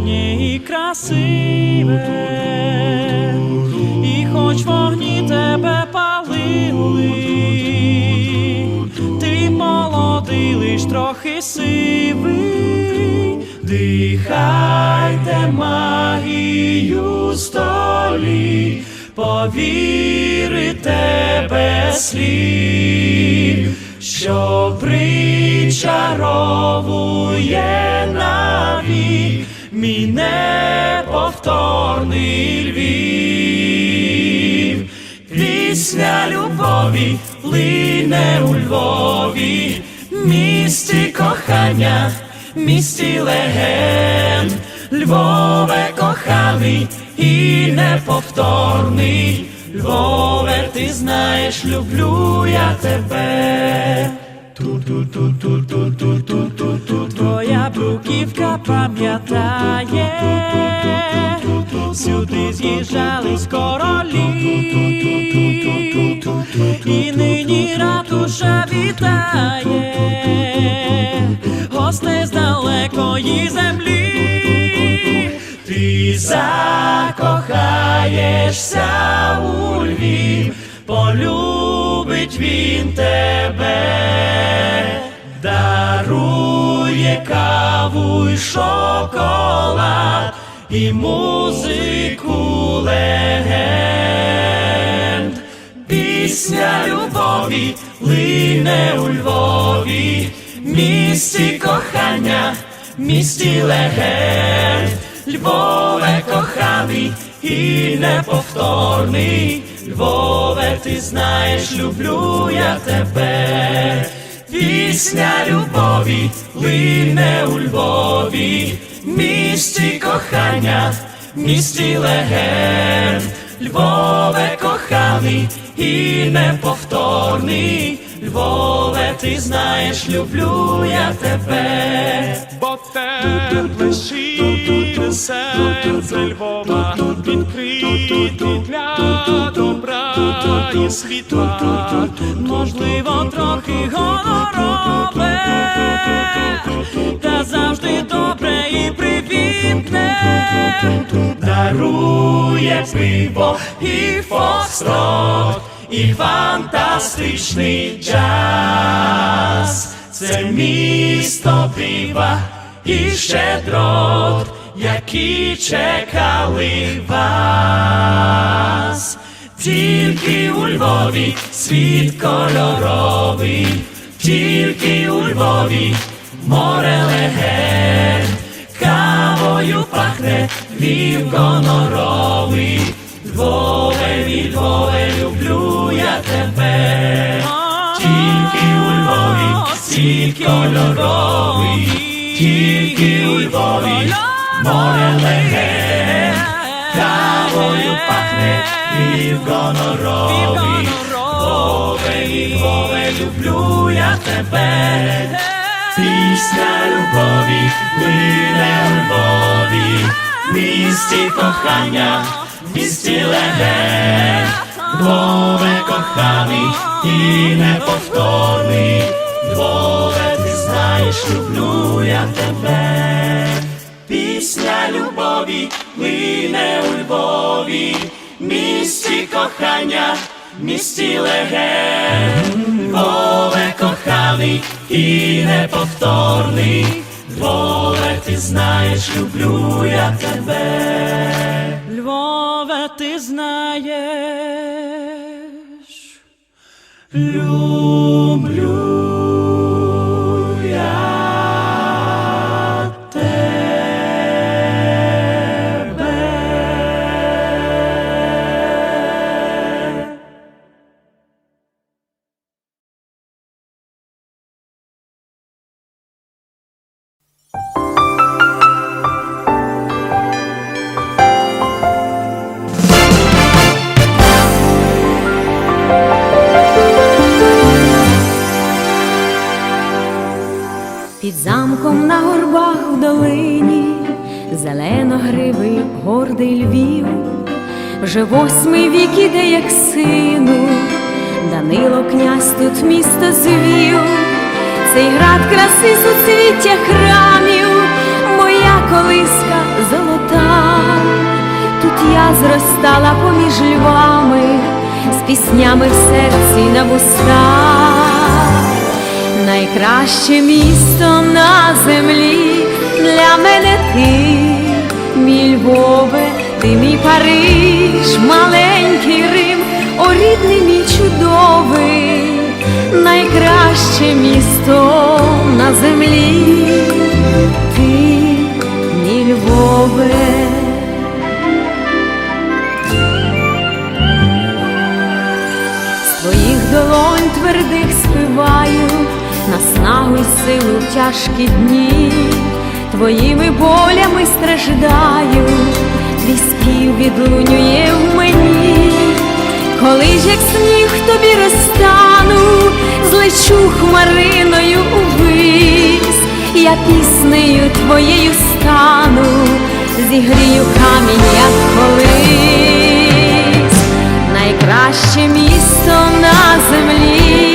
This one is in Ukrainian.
давнє і красиве, і хоч вогні тебе палили, ти молодий лиш трохи сивий, дихайте магію столі, повірите без слів, що причаровує навік мій неповторний Львів. Пісня любові лине у Львові, місті кохання, місті легенд, Львове коханий і неповторний. Львове, ти знаєш, люблю я тебе. Твоя бруківка пам'ятає, сюди з'їжджались королі, і нині ратуша вітає, гостей з далекої землі, ти закохаєшся у Львів, полюбить він тебе, дарує каву й шоколад і музику легенд. Пісня любові лине у Львові, місті кохання, місті легенд, Львове коханий і неповторний, Львове, ти знаєш, люблю я тебе. Пісня любові лине у Львові, місті кохання, місті легенд, Львове коханий і неповторний, Львове, ти знаєш, люблю я тебе. Бо тепле щире серце Львова відкрите для добра і світла. Можливо, трохи гонорове, та завжди добре і привітне, дарує пиво і фокстрот, і фантастичний джаз. Це місто пива і щедрот, які чекали вас. Тільки у Львові світ кольоровий, тільки у Львові море легенд, кавою пахне Львів гоноровий, Львове, мій Львове, люблю я тебе, тільки у Львові світ кольоровий, тільки у Львові море легенд, кавою пахне Львів гоноровий, Львове, мій Львове, люблю я тебе. Пісня любові лине у Львові, місті кохання, місті легенд, Львове коханий і неповторний, Львове, ти знаєш, люблю я тебе. Пісня любові лине у Львові, місті кохання, місті легенд, Львове коханий і неповторний, Львове, ти знаєш, люблю я тебе. Львове, ти знаєш, люблю Під замком на горбах в долині, зелено-гривий гордий Львів, вже восьмий вік іде, як сину, Данило князь тут місто звів, цей град краси суцвіття храмів, моя колиска золота. тут я зростала поміж львами, з піснями в серці на вустах. Найкраще місто на землі. Для мене ти, мій Львове, ти мій Париж, маленький Рим, о рідний мій чудовий, найкраще місто на землі, наснагу й силу в тяжкі дні, твоїми болями страждаю, твій спів відлунює в мені, коли ж як сніг тобі розтану, злечу хмариною увись, я піснею твоєю стану, зігрію камінь, як колись. Найкраще місто на землі,